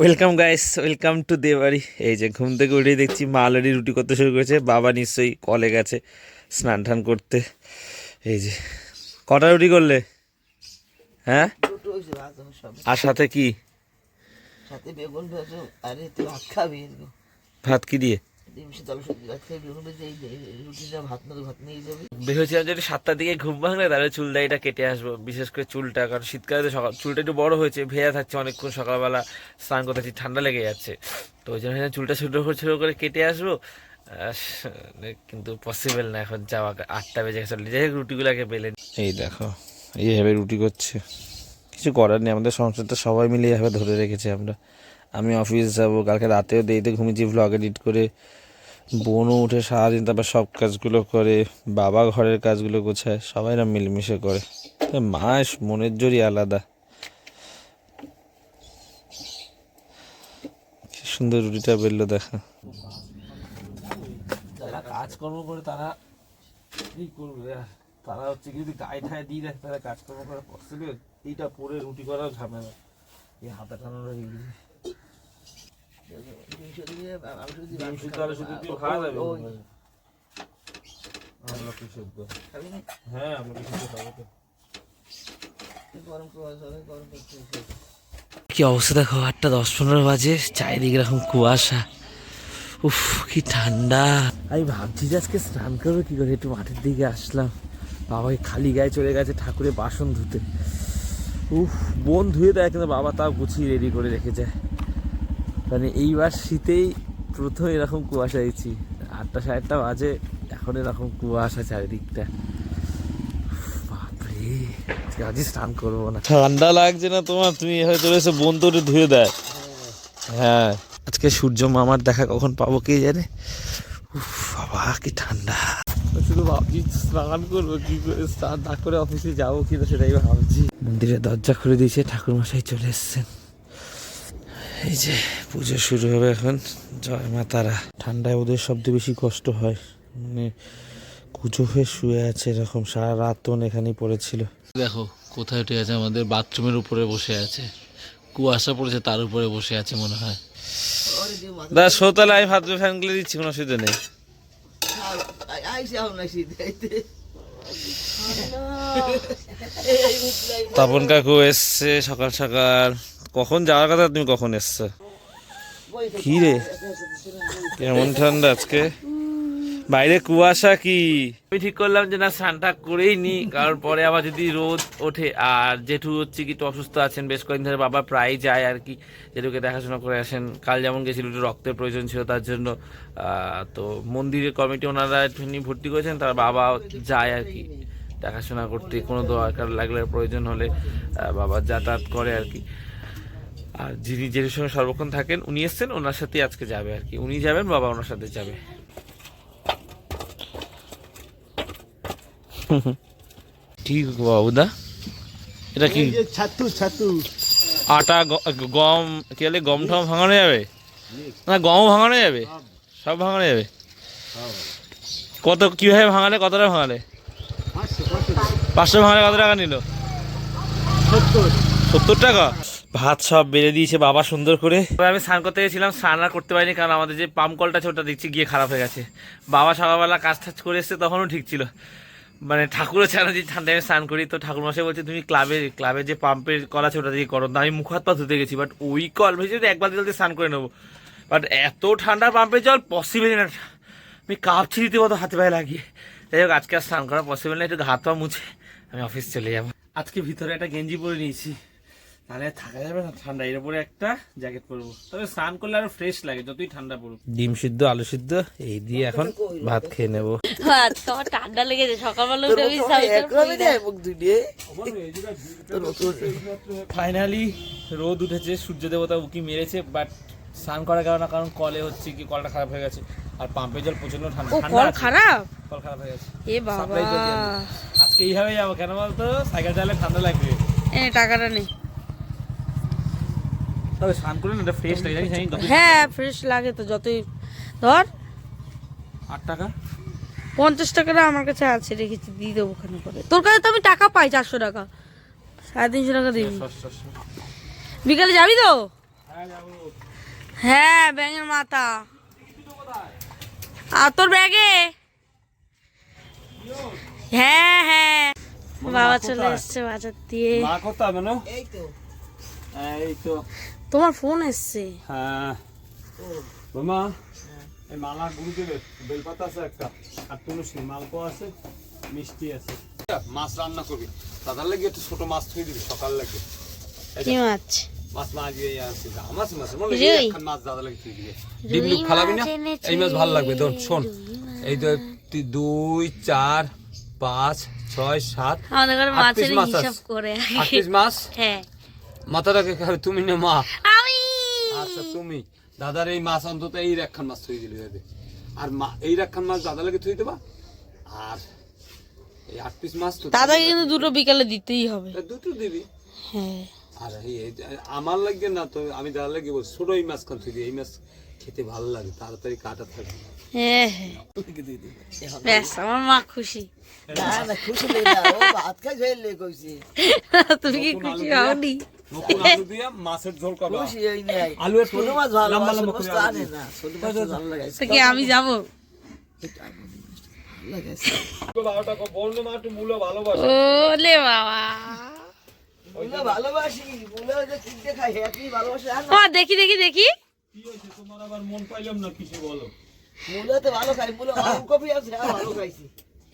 Welcome guys welcome to the bari এই যে ঘুম থেকে উঠেই দেখছি মা অলরেডি রুটি করতে শুরু করেছে। বাবা নিশ্চয়ই কলে গেছে স্নান টান করতে। এই যে কটা রুটি করলে? হ্যাঁ? আর সাথে কি? ভাত কি দিয়ে? তো ভেবেছিলাম যদি সাতটার দিকে ঘুম ভাঙলে তাহলে চুল দাড়িটা কেটে আসব বিশেষ করে চুলটা কারণ শীতকালে তো সকাল চুলটা একটু বড় হয়েছে ভেজা থাকছে অনেকক্ষণ সকালবেলা স্নান করতে যাচ্ছি, ঠান্ডা লেগে যাচ্ছে। তো ওই জন্য চুলটা ছোটো করে ছোটো করে কেটে আসব। কিন্তু পসিবল না এখন যাওয়া আটটা বেজে গেছে যাই হোক রুটিগুলোকে পেলেন এই দেখো এইভাবে রুটি করছে। কিছু করার নেই আমাদের সংসারটা সবাই মিলে এইভাবে ধরে রেখেছি আমরা। আমি অফিস যাব কালকে রাতেও দেরিতে ঘুমিয়েছি ভ্লগ এডিট করে বোনও উঠে সারাদিন তারপর সব কাজগুলো করে, বাবা ঘরের কাজগুলো গোছায়, সবাই না মিলেমিশে করে। মাস মনের জোরই আলাদা। সুন্দর রুটিটা বেরলো দেখা। যারা কাজকর্ম করে তারা কি করবে? তারা হচ্ছে কি যদি গায়ে ঠায় দিয়ে রাখে তারা কাজকর্ম করা পসিবল এইটা পরে রুটি করাও ঝামেলা। এই হাতে টানানো দিয়ে দিয়ে হয়। কি অবস্থা দেখো, আটটা দশ পনেরো বাজে, চারিদিকে এরকম কুয়াশা। উফ, কি ঠান্ডা। আমি ভাবছি যে আজকে স্নান করব কি করে, একটু মাঠের দিকে আসলাম। বাবা ওই খালি গায়ে চলে গেছে ঠাকুরের বাসন ধুতে। উফ, বোন ধুয়ে দেয় কিন্তু বাবা তাও গুছিয়ে রেডি করে রেখে যায় মানে এইবার শীতেই প্রথম এরকম কুয়াশা দেখছি। আটটা সাড়ে আটটা বাজে এখন এরকম কুয়াশা চারিদিকটা। বাপরে আজকে স্নান করব না। ঠান্ডা লাগছে না তোমার তুমি হয়তো এসে বোন তো ধুয়ে দেয়। হ্যাঁ। আজকে সূর্য মামার দেখা কখন পাবো কে জানে? উফ বাবা কি ঠান্ডা। শুধু ভাবছি স্নান করব কি করে স্নান না করে অফিসে যাব কি না সেটাই ভাবছি। মন্দিরের দরজা খুলে দিয়েছে ঠাকুর মশাই চলে এসছেন। এই যে পুজো শুরু হবে এখন। জয় মা তারা। ঠান্ডায় ওদের সবচেয়ে বেশি কষ্ট হয়। মানে কুচো হয়ে শুয়ে আছে এরকম। সারা রাত তো এখানেই পড়েছিল। দেখো কোথায় উঠে আছে আমাদের? বাথরুমের উপরে বসে আছে। কুয়াশা পড়েছে তার উপরে বসে আছে মনে হয়। দা শোতালে আমি ভাত ফ্যানগুলো দিচ্ছি কোনো অসুবিধা নেই। তপন কাকু এসছে সকাল সকাল। কখন যাওয়ার কথা তুমি কখন এসছো? কি রে কেমন ঠান্ডা আজকে? বাইরে কুয়াশা কি? আমি ঠিক করলাম যে না স্নানটা করেই নি কারণ পরে আবার যদি রোদ ওঠে আর জেঠু হচ্ছে কি একটু অসুস্থ আছেন বেশ কয়েকদিন ধরে বাবা প্রায় যায় আর কি জেঠুকে দেখাশোনা করে আসেন। কাল যেমন গেছিল একটু রক্তের প্রয়োজন ছিল তার জন্য তো মন্দিরের কমিটি ওনারা একটুখানি ভর্তি করেছেন তার বাবা যায় আর কি দেখাশোনা করতে কোনো দরকার লাগলে প্রয়োজন হলে বাবা যাতায়াত করে আর কি। আর যিনি জেঠুর সঙ্গে সর্বক্ষণ থাকেন উনি এসছেন ওনার সাথেই আজকে যাবে আর কি। উনি যাবেন বাবা ওনার সাথে যাবে। কি বাবুদা এটা কি? ছাতু ছাতু। আটা গম কি বলে গম টম ভাঙানো যাবে? না গমও ভাঙানো যাবে? সব ভাঙানো যাবে? কত কীভাবে ভাঙালে কতটা ভাঙালে? পাঁচশো ভাঙালে কত টাকা নিল? সত্তর টাকা? ভাত সব বেড়ে দিয়েছে বাবা সুন্দর করে। এবার আমি স্নান করতে গেছিলাম স্নান আর করতে পারিনি কারণ আমাদের যে পাম্প কলটা আছে ওটা দেখছি গিয়ে খারাপ হয়ে গেছে। বাবা সকালবেলা কাজ টাজ করে এসছে তখনও ঠিক ছিল। মানে ঠাকুরও না যে ঠান্ডায় আমি স্নান করি তো ঠাকুর মশাই বলছে তুমি ক্লাবে ক্লাবে যে পাম্পের কল আছে ওটা দিয়ে করো। না আমি মুখ হাত পা ধুতে গেছি বাট ওই কল ভেজে এক বালতি জল দিয়ে স্নান করে নেব। বাট এত ঠান্ডা পাম্পের জল পসিবল না। আমি কাঁপছি রীতিমতো হাতে পায়ে লাগিয়ে। যাই হোক আজকে আর স্নান করা পসিবল না একটু হাত পা মুছে আমি অফিস চলে যাব। আজকে ভিতরে একটা গেঞ্জি পরে নিয়েছি। তাহলে থাকা যাবে না ঠান্ডা। এর উপরে একটা জ্যাকেট পরবো। তবে স্নান করলে আরও ফ্রেশ লাগে যতই ঠান্ডা পড়ুক। ডিম সিদ্ধ আলু সিদ্ধ এই দিয়ে এখন ভাত খেয়ে নেব। হ্যাঁ, তোমার ঠান্ডা লেগেছে সকালবেলা উঠে ওই ফাইনালি রোদ উঠেছে সূর্য দেবতা উকি মেরেছে বাট স্নান করার না কারণ কলে হচ্ছে কি কলটা খারাপ হয়ে গেছে। আর পাম্পের জল প্রচণ্ড ঠান্ডা। ঠান্ডা কল খারাপ? কল খারাপ হয়ে গেছে। এ বাবা। আজকে এইভাবে যাব কেন বলতো? সাইকেল চালালে ঠান্ডা লাগবে। এ টাকাটা নেই তবে স্নান করলে না এটা ফ্রেশ লাগে জানিস আমি হ্যাঁ ফ্রেশ লাগে তো যতই ধর। আট টাকা? পঞ্চাশ টাকাটা আমার কাছে আছে রেখেছি দিয়ে দেবো ওখানে করে। তোর কাছে তো আমি টাকা পাই চারশো টাকা। সাড়ে তিনশো টাকা দিবি। Sauce, sauce, sauce. বিকালে যাবি তো? হ্যাঁ হ্যাঁ ব্যাঙের মাথা। আর তোর ব্যাগে? হ্যাঁ হ্যাঁ। বাবা চলে এসছে বাজার দিয়ে। মা কোথায় মানে? এই তো। এই তো। তোমার ফোন এসছে? হ্যাঁ। মামা এই মালা গুরু দেবে বেলপাতা আছে একটা আর তুলসী আছে মিষ্টি আছে। মাছ রান্না করবি। দাদার লাগে একটু ছোট মাছ থুই দিবি সকাল লাগে। কি মাছ? মাছ মাছ দিয়ে আনছি আমার মাছ মনে একখান মাছ দাদা লাগে থুই দিবে। ডিম লুক ফালাবি না? এই মাছ ভালো লাগবে ধর শোন। এই তো দুই চার পাঁচ ছয় সাত আমাদের মাছের মাছ হিসাব করে আট মাছ? হ্যাঁ। মাথাটাকে খাবে তুমি না মা। আমি। আচ্ছা তুমি। দাদার এই মাছ অন্তত এই রাখান মাছ থুই দিলে যাবে আর মা এই রাখান মাছ দাদা লাগে থুই দেবা? আর এই আট পিস মাছ তো দাদাকে কিন্তু দুটো বিকালে দিতেই হবে। দুটো দিবি? হ্যাঁ। আর এই আমার লাগে না তো আমি দাদা লাগে বল ছোট এই মাছ খান থুই দিই এই মাছ খেতে ভালো লাগে তাড়াতাড়ি কাটা থাকবে হ্যাঁ হ্যাঁ। ব্যাস আমার মা খুশি। না না খুশি নেই না ও ভাত খাই ঝেলে কইছি। তুমি কি খুশি হওনি? আলু দিয়ে মাছের ঝোল করবা আলু ছোট মাছ ভালো। না ছোট মাছ ভালো লাগে। কি আমি যাব। দেখি দেখি দেখি। তোমার আবার মন পাইলাম না কিছু বলো। মুলা ভালো খাই মুলা কপি আছে ভালো খাইছি।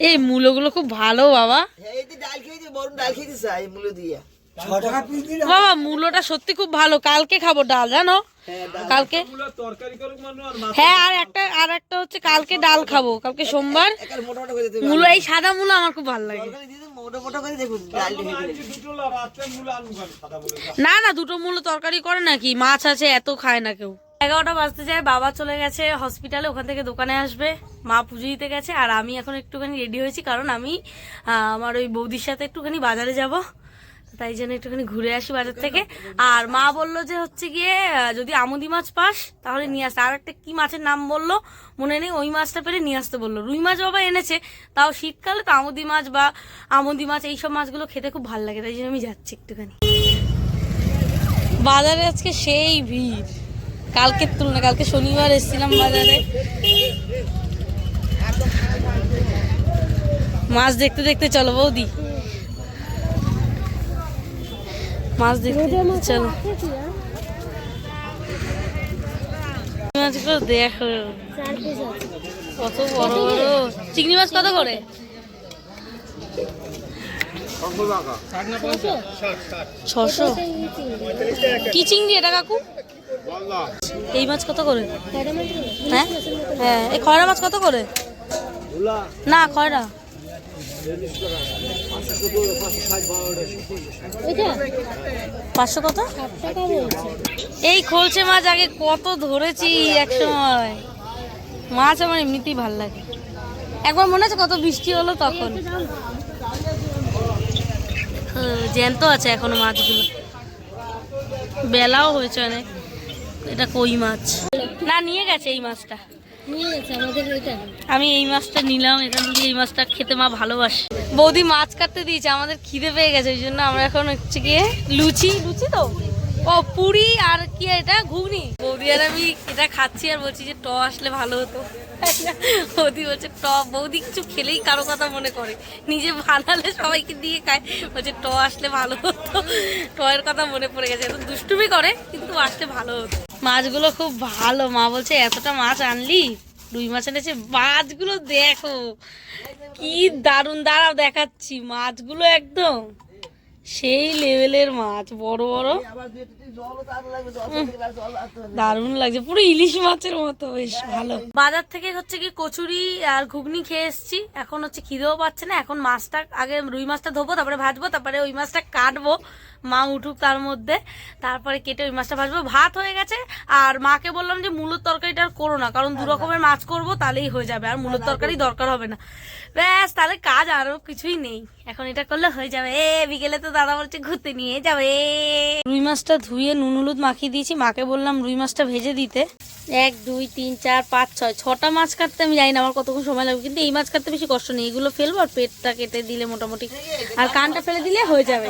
এই মূলগুলো খুব ভালো বাবা। এই ডাল খেয়েছি বরং ডাল খেতে চাই মুলো দিয়ে। বাবা মূলোটা সত্যি খুব ভালো। কালকে খাব ডাল জানো? হ্যাঁ কালকে মূলা তরকারি করুক মানু হ্যাঁ আর একটা আর একটা হচ্ছে কালকে ডাল খাব। কালকে সোমবার। মূলো এই সাদা মূলো আমার খুব ভালো লাগে। না না দুটো মূলো তরকারি করে নাকি? মাছ আছে এত খায় না কেউ। এগারোটা বাজতে যায় বাবা চলে গেছে হসপিটালে ওখান থেকে দোকানে আসবে। মা পুজো দিতে গেছে আর আমি এখন একটুখানি রেডি হয়েছি কারণ আমি আমার ওই বৌদির সাথে একটুখানি বাজারে যাব। তাই জন্য একটুখানি ঘুরে আসি বাজার থেকে। আর মা বলল যে হচ্ছে গিয়ে যদি আমুদি মাছ পাস, তাহলে নিয়ে আসতে আর একটা কি মাছের নাম বলল? মনে নেই, ওই মাছটা পেরে নিয়ে আসতে বলল। রুই মাছ বাবা এনেছে, তাও শীতকালে তো আমুদি মাছ বা আমুদি মাছ, এইসব মাছগুলো খেতে খুব ভালো লাগে, তাই জন্য আমি যাচ্ছি একটুখানি। বাজারে আজকে সেই ভিড়। কালকের তুলনা কালকে শনিবার এসেছিলাম বাজারে। মাছ দেখতে দেখতে চলো বৌদি। মাছ দেখতে চলো। মাছগুলো দেখো। কত বড় বড়। চিংড়ি মাছ কত করে? ছশো? কি চিংড়ি এটা কাকু? এই মাছ কত করে? হ্যাঁ? হ্যাঁ। এই খয়রা মাছ কত করে? না খয়রা। পাঁচশো কত? এই খোলছে মাছ আগে কত ধরেছি এক সময় মাছ আমার এমনিতেই ভালো লাগে। একবার মনে আছে কত বৃষ্টি হলো তখন? জ্যান্ত আছে এখনও মাছগুলো। বেলাও হয়েছে অনেক। এটা কই মাছ? না, নিয়ে গেছে এই মাছটা। আমি এই মাছটা নিলাম, এখান থেকে এই মাছটা খেতে মা ভালোবাসে। বৌদি মাছ কাটতে দিয়েছে, আমাদের খিদে পেয়ে গেছে, ওই জন্য আমরা এখন হচ্ছে গিয়ে লুচি লুচি তো? ও, পুরি আর কি এটা? ঘুগনি? বৌদি আর আমি এটা খাচ্ছি আর বলছি যে ট আসলে ভালো হতো। বৌদি বলছে ট বৌদি কিছু খেলেই কারও কথা মনে করে। নিজে বানালে সবাইকে দিয়ে খায়। বলছে ট আসলে ভালো হতো। টয়ের কথা মনে পড়ে গেছে। এত দুষ্টুমি করে, কিন্তু আসলে ভালো হতো। মাছগুলো খুব ভালো। মা বলছে, এতটা মাছ আনলি? রুই মাছ এনেছে? মাছগুলো দেখো, কি দারুণ। দাঁড়াও, দেখাচ্ছি। মাছগুলো একদম সেই লেভেলের মাছ, বড় বড়। দারুণ লাগছে। পুরো ইলিশ মাছের মতো, বেশ ভালো। বাজার থেকে হচ্ছে কি কচুরি আর ঘুগনি খেয়ে এসেছি। এখন হচ্ছে খিদেও পাচ্ছে না। এখন মাছটা আগে রুই মাছটা ধোবো, তারপরে ভাজবো, তারপরে ওই মাছটা কাটবো। মা উঠুক তার মধ্যে তারপরে কেটে ওই মাছটা ভাজবো। ভাত হয়ে গেছে আর মাকে বললাম যে মূলোর তরকারিটা আর করো না কারণ দু রকমের মাছ করব তাহলেই হয়ে যাবে আর মূলোর তরকারি দরকার হবে না। ব্যাস তাহলে কাজ আরও কিছুই নেই। এখন এটা করলে হয়ে যাবে। এ বিকেলে তো দাদা বলছে ঘুরতে নিয়ে যাবে। রুই মাছটা ধুয়ে নুন হলুদ মাখিয়ে দিয়েছি মাকে বললাম রুই মাছটা ভেজে দিতে। এক দুই তিন চার পাঁচ ছয় ছটা মাছ কাটতে আমি জানি না আমার কতক্ষণ সময় লাগবে কিন্তু এই মাছ কাটতে বেশি কষ্ট নেই। এগুলো ফেলব আর পেটটা কেটে দিলে মোটামুটি আর কানটা ফেলে দিলে হয়ে যাবে।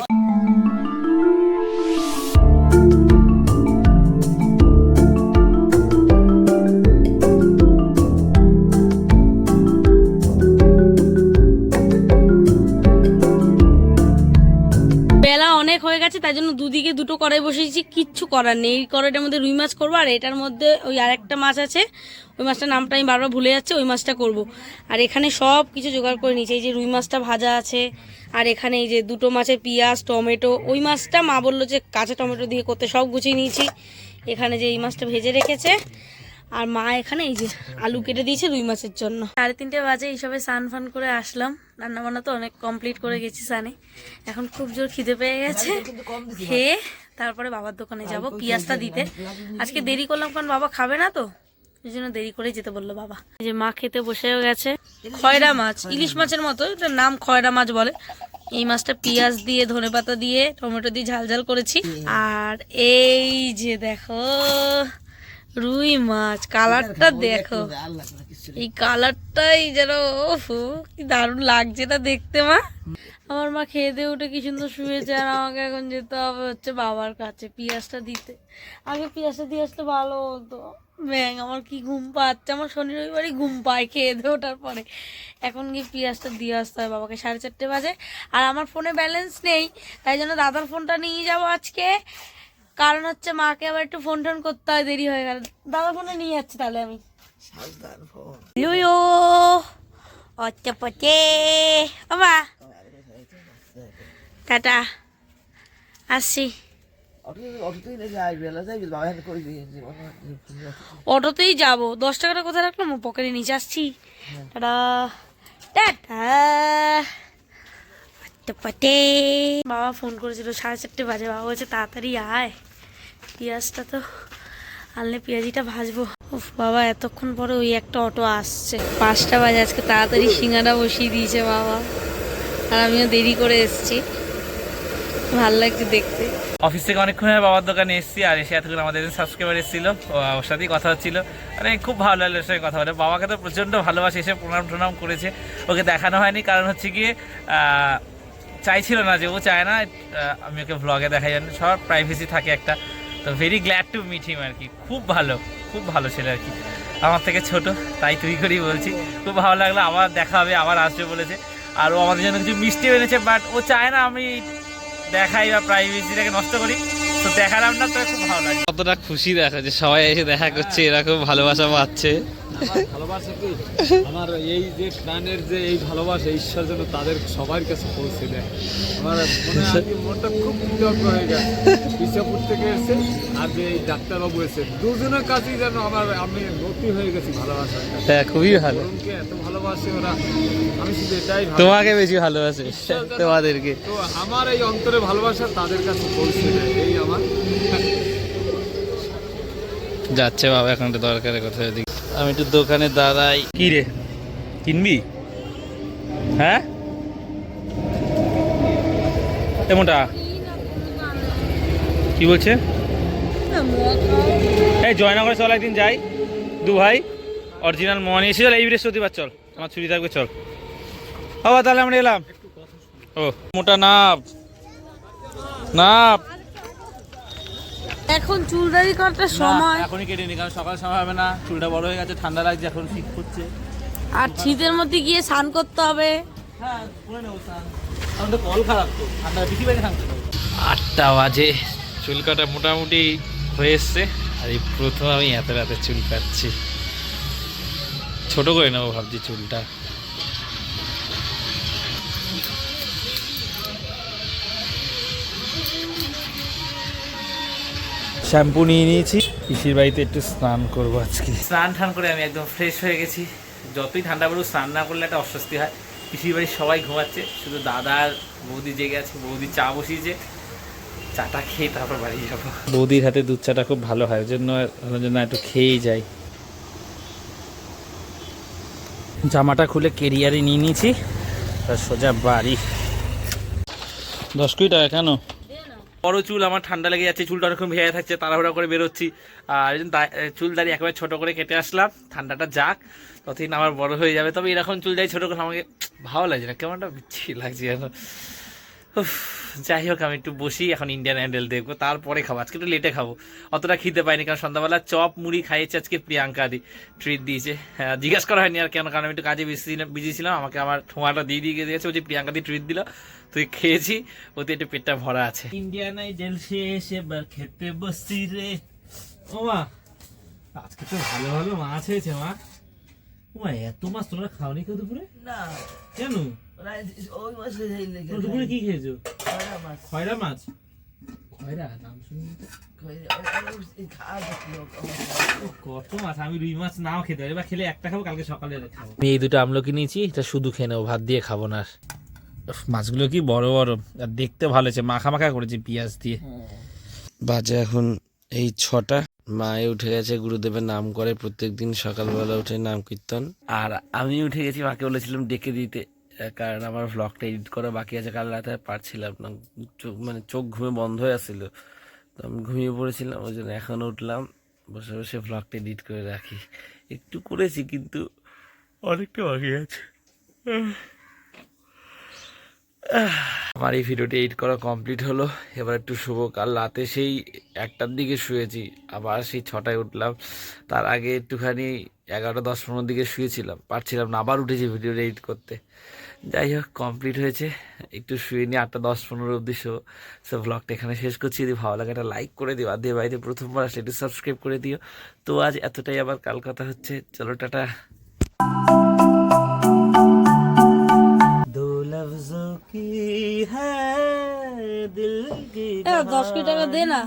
তাই জন্য দুদিকে দুটো কড়াই বসিয়েছি, কিচ্ছু করার নেই। এই কড়াইটার মধ্যে রুই মাছ করব, আর এটার মধ্যে ওই আর একটা মাছ আছে, ওই মাছটার নামটা আমি বারবার ভুলে যাচ্ছি, ওই মাছটা করব। আর এখানে সব কিছু জোগাড় করে নিয়েছি, এই যে রুই মাছটা ভাজা আছে, আর এখানে এই যে দুটো মাছের পেঁয়াজ, টমেটো, ওই মাছটা মা বলল যে কাঁচা টমেটো দিয়ে করতে, সব গুছিয়ে নিয়েছি। এখানে যে এই মাছটা ভেজে রেখেছে আর মা এখানে এই যে আলু কেটে দিয়েছে রুই মাছের জন্য। সাড়ে তিনটে বাজে, এইসবে স্নান ফান করে আসলাম। রান্না বান্না তো অনেক কমপ্লিট করে গেছি সানে। এখন খুব জোর খিদে পেয়ে গেছে। খেয়ে তারপরে বাবার দোকানে যাব পেঁয়াজটা দিতে। আজকে দেরি করলাম, কারণ বাবা খাবে না তো। এই জন্য দেরি করে যেতে বলল বাবা। যে মা খেতে বসেও গেছে। খয়রা মাছ, ইলিশ মাছের মতো এটার নাম খয়রা মাছ বলে। এই মাছটা পেঁয়াজ দিয়ে, ধনেপাতা দিয়ে, টমেটো দিয়ে ঝাল ঝাল করেছি। আর এই যে দেখো রুই মাছ কালারটা দেখো এই কালারটাই যেন কি দারুণ লাগছে না দেখতে মা। আমার মা খেয়ে দিয়ে উঠে কি সুন্দর শুয়েছে আর আমাকে এখন যেতে হবে হচ্ছে বাবার কাছে পিঁয়াজটা দিতে। আগে পিঁয়াজটা দিয়ে আসলে ভালো হতো। ব্যাং আমার কি ঘুম পাচ্ছে আমার শনি রবিবারই ঘুম পায় খেয়ে দিয়ে ওঠার পরে। এখন গিয়ে পিঁয়াজটা দিয়ে আসতে হয় বাবাকে সাড়ে চারটে বাজে। আর আমার ফোনে ব্যালেন্স নেই তাই জন্য দাদার ফোনটা নিয়ে যাব আজকে। কারণ হচ্ছে মাকে আবার একটু ফোন টোন করতে হয় দেরি হয়ে গেল। দাদা ফোনে নিয়ে যাচ্ছি তাহলে আমি। সাবধান ফোন poce. Apa? টাটা। আসছি। অটোতেই যাব। দশ টাকাটা কোথায় রাখলাম? পকেটে নিচে আসছি। টাটা। টাটা। পটে পটে। বাবা ফোন করেছিল সাড়ে চারটে বাজে। বাবা বলছে তাড়াতাড়ি আয়। পেঁয়াজটা তো আনলে পেঁয়াজিটা ভাজবো। উফ বাবা এতক্ষণ পরে ওই একটা অটো আসছে। পাঁচটা বাজে আজকে তাড়াতাড়ি সিঙ্গারা বসিয়ে দিয়েছে বাবা। আর আমিও দেরি করে এসেছি। ভালো লাগছে দেখতে। অফিস থেকে অনেকক্ষণ বাবার দোকানে এসেছি আর এসে এতক্ষণ আমাদের সাবস্ক্রাইবার এসেছিল। ও ওর সাথেই কথা হচ্ছিল। মানে খুব ভালো লাগল ওর সঙ্গে কথা বলে। বাবাকে তো প্রচণ্ড ভালোবাসে এসে প্রণাম টনাম করেছে। ওকে দেখানো হয়নি কারণ হচ্ছে গিয়ে আহ, চাইছিল না যে ও চায় না আমি ওকে ব্লগে দেখাই জানি। সব প্রাইভেসি থাকে একটা। তো very glad to meet him আর কি। খুব ভালো খুব ভালো ছেলে আর কি। আমার থেকে ছোট, তাই তুই করেই বলছি। খুব ভালো লাগল, আবার দেখা হবে, আবার আসবে বলেছে। আর ও আমাদের জন্য কিছু মিষ্টি এনেছে বাট ও চায় না আমি দেখাই বা প্রাইভেসিটাকে নষ্ট করি। তো দেখালাম না, তো খুব ভালো লাগে কতটা খুশি দেখা যে সবাই এসে দেখা করছে এরকম ভালোবাসা পাচ্ছে। ভালোবাসা কি? আমার এই যে প্রাণের যে এই ভালোবাসা ঈশ্বর যেন তাদের সবার কাছে পৌঁছে দেয়। আমার মনে হয় মনটা খুব কৃতজ্ঞ হয়ে গেছে। ইসাপুর থেকে এসে আর যে এই ডাক্তারবাবু এসে দুজনের কাছেই যেন আমার আমি নতি হয়ে গেছি ভালোবাসার কাছে হ্যাঁ খুবই ভালো। এত ভালোবাসে ওরা আমি শুধু এটাই। তোমাকে বেশি ভালোবাসে তোমাদেরকে। তো আমার এই অন্তরে ভালোবাসা তাদের কাছে পৌঁছে দেয় এই আমার। যাচ্ছে বাবা এখন একটা দরকারে কোথায় দিক আমি একটু দোকানে দাঁড়াই। কি রে? কিনবি? হ্যাঁ? এমনটা কি বলছে? এই জয়নগরে চল একদিন যাই। দু ভাই অরিজিনাল মনে এসে চল, এই বৃহস্পতিবার চল। আমার ছুটি থাকবে, চল। বাবা, তাহলে আমরা এলাম। ও, মোটা, নাপ। নাপ। এখন চুলদারি করার সময়। এখনই কেটে নি কারণ সকাল সময় হবে না। চুলটা বড় হয়ে গেছে ঠান্ডা লাগছে এখন ঠিক করছে আর শীতের মধ্যে গিয়ে স্নান করতে হবে। হ্যাঁ করে নেব স্নান। এখন তো কল খারাপ তো ঠান্ডা বেশি বাইরে থাকতে হবে। আটটা বাজে চুল কাটা মোটামুটি হয়ে এসছে। আর এই প্রথম আমি এত রাতে চুল কাটছি। ছোট করে নেব ভাবছি চুলটা। শ্যাম্পু নিয়ে নিয়েছি। পিসির বাড়িতে একটু স্নান করব আজকে। স্নান টান করে আমি একদম ফ্রেশ হয়ে গেছি। যতই ঠান্ডা পড়ুক স্নান না করলে একটা অস্বস্তি হয়। পিসির বাড়ির সবাই ঘুমাচ্ছে শুধু দাদা আর বৌদি জেগে আছে। বৌদি চা বসিয়েছে। চাটা খেয়ে তারপর বাড়ি যাব। বৌদির হাতে দুধ চাটা খুব ভালো হয় ওই জন্য ওই জন্য একটু খেয়েই যাই। জামাটা খুলে কেরিয়ারে নিয়ে নিয়েছি সোজা বাড়ি। দশ কুড়ি টাকা কেন? বড় চুল, আমার ঠান্ডা লেগে যাচ্ছে, চুলটা অনেকক্ষণ ভেজে থাকছে, তাড়াহুড়া করে বেরোচ্ছি। আর চুল দাঁড়িয়ে একেবারে ছোটো করে কেটে আসলাম, ঠান্ডাটা যাক, ততদিন আমার বড় হয়ে যাবে। তবে এরকম চুল দাঁড়িয়ে ছোটো করে আমাকে ভালো লাগছে না কেমনটা বিচ্ছি লাগছে যেন। যাই হোক আমি একটু বসি এখন ইন্ডিয়ান হ্যান্ডেল দেখব তারপরে খাব। আজকে একটু লেটে খাব। অতটা খিদে পাইনি কারণ সন্ধ্যাবেলা চপ মুড়ি খাইয়েছে আজকে প্রিয়াঙ্কা দি ট্রিট দিয়েছে। হ্যাঁ, জিজ্ঞাসা করা হয়নি আর কেন কারণ আমি একটু কাজে বিজি ছিলাম বিজি ছিলাম আমাকে আমার ঠোঁয়াটা দিয়ে দিয়ে দিয়েছে ওই যে প্রিয়াঙ্কা দি ট্রিট দিল তুই খেয়েছি ওতে একটু পেটটা ভরা আছে। ইন্ডিয়ান আইডল শেষ এবার খেতে বসছি রে। ও মা আজকে তো ভালো ভালো মাছ হয়েছে মা। ও মা এত মাছ তোমরা খাওনি কেউ দুপুরে না। কেন? ওই দুপুরে কি খেয়েছো? মাছ খয়রা মাছ। খয়রা নাম শুনি আমি রুই মাছ নাও খেতে পারি। বা খেলে একটা খাব কালকে সকালে খাব। আমি এই দুটো আমলকি নিয়েছি এটা শুধু খেয়ে নেব ভাত দিয়ে খাব না মাছগুলো কি বড় বড় আর দেখতে ভালো হয়েছে। মাখা মাখা করেছে পেঁয়াজ দিয়ে। বাজে এখন এই ছটা। মায়ে উঠে গেছে গুরুদেবের নাম করে প্রত্যেকদিন সকালবেলা উঠে নাম কীর্তন। আর আমি উঠে গেছি মাকে বলেছিলাম ডেকে দিতে। কারণ আমার ভ্লগটা এডিট করা বাকি আছে, কাল রাতে পারছিলাম না। মানে চোখ ঘুমে বন্ধ হয়ে আসছিল তো আমি ঘুমিয়ে পড়েছিলাম, ওই জন্য এখন উঠলাম, বসে বসে ভ্লগটা এডিট করে রাখি। একটু করেছি, কিন্তু অনেকটা বাকি আছে। আমার এই ভিডিওটি এডিট করা কমপ্লিট হলো। এবার একটু শুভ কাল। রাতে সেই একটার দিকে শুয়েছি, আবার সেই ছটায় উঠলাম। তার আগে একটুখানি এগারোটা দশ পনেরো দিকে শুয়েছিলাম। পারছিলাম না, আবার উঠেছি ভিডিও এডিট করতে। যাই হোক, কমপ্লিট হয়েছে। একটু শুয়ে নিয়ে আটটা দশ পনেরো অব্দি শো। সো ব্লগটা এখানে শেষ করছি। যদি ভালো লাগে একটা লাইক করে দিও, আর দিয়ে বাড়িতে প্রথমবার আসলে একটু সাবস্ক্রাইব করে দিও। তো আজ এতটাই। আবার কাল কথা হচ্ছে। চলো, টাটা। লফজো কি হ্যাঁ দিল কি দশ কোটি টাকা দে না